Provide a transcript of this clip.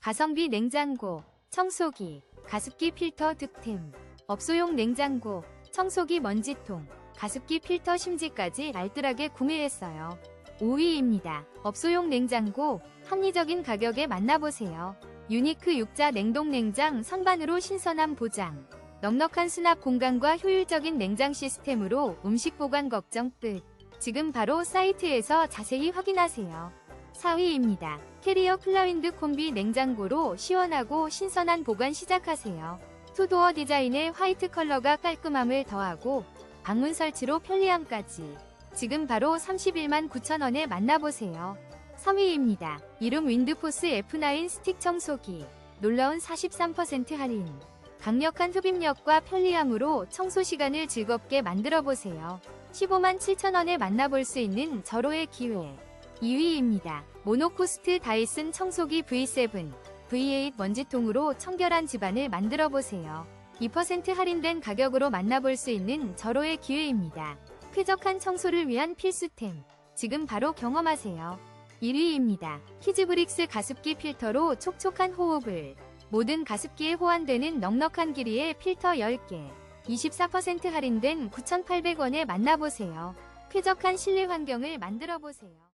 가성비 냉장고, 청소기, 가습기 필터 득템, 업소용 냉장고, 청소기 먼지통, 가습기 필터 심지까지 알뜰하게 구매했어요. 5위입니다. 업소용 냉장고, 합리적인 가격에 만나보세요. 유니크 육자 냉동 냉장 선반으로 신선함 보장. 넉넉한 수납 공간과 효율적인 냉장 시스템으로 음식 보관 걱정 끝. 지금 바로 사이트에서 자세히 확인하세요. 4위입니다. 캐리어 클라윈드 콤비 냉장고로 시원하고 신선한 보관 시작하세요. 투도어 디자인의 화이트 컬러가 깔끔함을 더하고 방문 설치로 편리함까지. 지금 바로 31만 9천원에 만나보세요. 3위입니다. 이름 윈드포스 F9 스틱 청소기. 놀라운 43% 할인. 강력한 흡입력과 편리함으로 청소 시간을 즐겁게 만들어 보세요. 15만 7천원에 만나볼 수 있는 절호의 기회. 2위입니다. 모노코스트 다이슨 청소기 V7, V8 먼지통으로 청결한 집안을 만들어 보세요. 2% 할인된 가격으로 만나볼 수 있는 절호의 기회입니다. 쾌적한 청소를 위한 필수템. 지금 바로 경험하세요. 1위입니다. 키즈브릭스 가습기 필터로 촉촉한 호흡을. 모든 가습기에 호환되는 넉넉한 길이의 필터 10개. 24% 할인된 9,800원에 만나보세요. 쾌적한 실내 환경을 만들어 보세요.